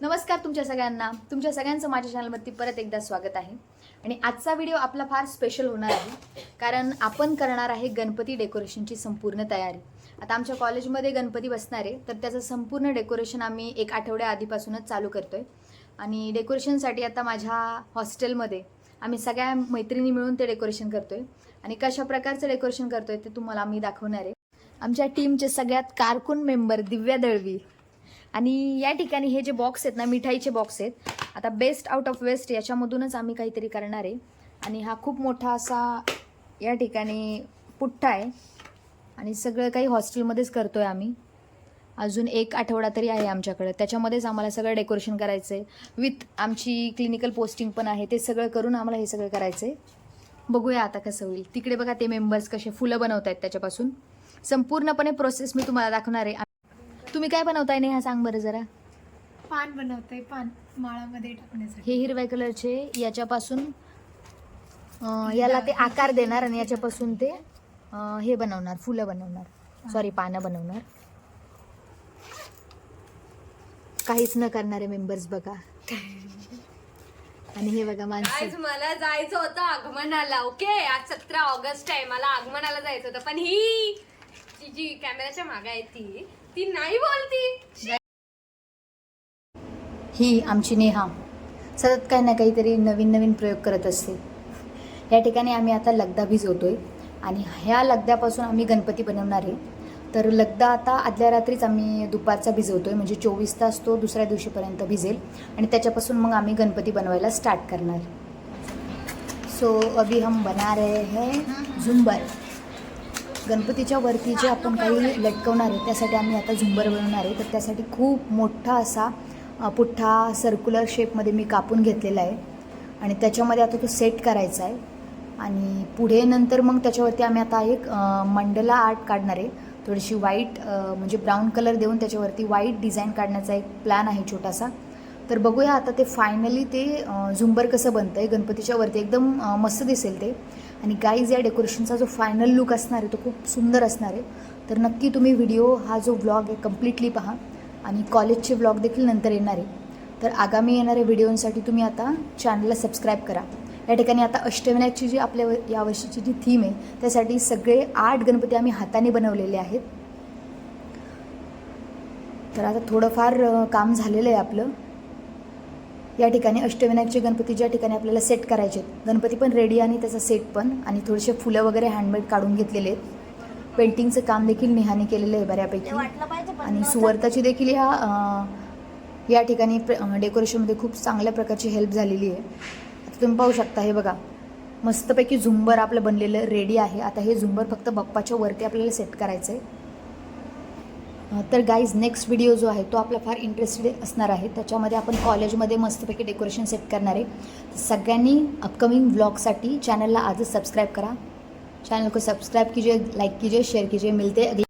नमस्कार तुमच्या सगळ्यांना. तुमच्या सगळ्यांचं माझ्या चॅनलवरती परत एकदा स्वागत आहे. आणि आजचा व्हिडिओ आपला फार स्पेशल होणार आहे कारण आपण करणार आहे गणपती डेकोरेशनची संपूर्ण तयारी. आता आमच्या कॉलेजमध्ये गणपती बसणार आहे तर त्याचं संपूर्ण डेकोरेशन आम्ही एक आठवड्या आधीपासूनच चालू आहे आणि डेकोरेशनसाठी आता माझ्या हॉस्टेलमध्ये आम्ही सगळ्या मैत्रिणी मिळून ते डेकोरेशन करतो आहे आणि कशा प्रकारचं डेकोरेशन करतो आहे ते तुम्हाला आम्ही दाखवणार आहे. आमच्या टीमचे सगळ्यात कारकून मेंबर दिव्या दळवी. आणि या ठिकाणी हे जे बॉक्स आहेत ना मिठाईचे बॉक्स आहेत आता बेस्ट आउट ऑफ वेस्ट याच्यामधूनच आम्ही काहीतरी करणार आहे. आणि हा खूप मोठा असा या ठिकाणी पुठ्ठा आहे. आणि सगळं काही हॉस्टेलमध्येच करतो आहे आम्ही. अजून एक आठवडा तरी आहे आमच्याकडे. त्याच्यामध्येच आम्हाला सगळं डेकोरेशन करायचं आहे विथ आमची क्लिनिकल पोस्टिंग पण आहे ते सगळं करून आम्हाला हे सगळं करायचं आहे बघूया आता कसं होईल. तिकडे बघा ते मेंबर्स कसे फुलं बनवत आहेत त्याच्यापासून. संपूर्णपणे प्रोसेस मी तुम्हाला दाखवणार आहे. तुम्ही काय बनवताय नेहा? सांग बरं जरा. पान बनवते पान माळामध्ये टाकण्यासाठी. हे हिरव्या कलरचे याच्यापासून अं, याला ते आकार देणार आणि याच्यापासून ते अं, हे बनवणार फुलं बनवणार. सॉरी पानं बनवणार. काहीच न करणारे मेंबर्स बघा. आणि हे बघा आज माणसं मला जायचं होतं आगमनाला ओके आज सतरा ऑगस्ट आहे मला आगमनाला जायचं होतं पण ही ती जी कॅमेराच्या मागे आहे ती. ती नाही बोलती. ही आमची नेहा. सतत काही ना काहीतरी नवीन नवीन प्रयोग करत असते. या ठिकाणी आम्ही आता लगदा भिजवतोय. आणि ह्या लगद्यापासून आम्ही गणपती बनवणार आहे. तर लगदा आता आदल्या रात्रीच आम्ही दुपारचा भिजवतोय. म्हणजे चोवीस तास तो दुसऱ्या दिवशीपर्यंत भिजेल. आणि त्याच्यापासून मग आम्ही गणपती बनवायला स्टार्ट करणार. सो अभी हम बना रहे हैं झुंबर. गणपतीच्या वरती जे आपण काही लटकवणार आहे त्यासाठी आम्ही आता झुंबर बनवणार आहे. तर त्यासाठी खूप मोठा असा पुठ्ठा सर्क्युलर शेपमध्ये मी कापून घेतलेला आहे. आणि त्याच्यामध्ये आता तो सेट करायचा आहे. आणि पुढे नंतर मग त्याच्यावरती आम्ही आता एक मंडला आर्ट काढणार आहे. थोडीशी व्हाईट म्हणजे ब्राऊन कलर देऊन त्याच्यावरती व्हाईट डिझाईन काढण्याचा एक प्लॅन आहे छोटासा. तर बघूया आता ते फायनली ते झुंबर कसं बनतं आहे गणपतीच्या वरती एकदम मस्त दिसेल ते. आणि गाईज या डेकोरेशनचा जो फायनल लुक असणार आहे तो खूप सुंदर असणार आहे. तर नक्की तुम्ही व्हिडिओ हा जो व्लॉग आहे कम्प्लिटली पहा. आणि कॉलेजचे व्लॉग देखील नंतर येणार आहे. तर आगामी येणाऱ्या व्हिडिओंसाठी तुम्ही आता चॅनलला सबस्क्राईब करा. या ठिकाणी आता अष्टविनायकची जी आपल्या व- यावर्षीची जी थीम आहे त्यासाठी सगळे आठ गणपती आम्ही हाताने बनवलेले आहेत. तर आता थोडंफार काम झालेलं आहे आपलं. या ठिकाणी अष्टविनायकचे गणपती ज्या ठिकाणी आपल्याला सेट करायचे आहेत. गणपती पण रेडी आणि त्याचा सेट पण. आणि थोडेसे फुलं वगैरे हँडमेड काढून घेतलेले आहेत. पेंटिंगचं काम देखील नेहाने केलेलं आहे बऱ्यापैकी. आणि सुवर्ताची देखील ह्या या ठिकाणी डेकोरेशनमध्ये खूप चांगल्या प्रकारची हेल्प झालेली आहे. आता तुम्ही पाहू शकता हे बघा. मस्तपैकी झुंबर आपलं बनलेलं रेडी आहे. आता हे झुंबर फक्त बाप्पाच्या वरती आपल्याला सेट करायचं आहे तर गाईज नेक्स्ट व्हिडिओ जो आहे तो आपला फार इंटरेस्टेड असणार आहे. त्याच्यामध्ये आपण कॉलेजमध्ये मस्तपैकी डेकोरेशन सेट करणार आहे. सगळ्यांनी अपकमिंग व्लॉगसाठी चॅनलला आजच सबस्क्राईब करा. चैनल को सब्सक्राइब कीजिए लाइक कीजिए शेयर कीजिए. मिलते हैं अगले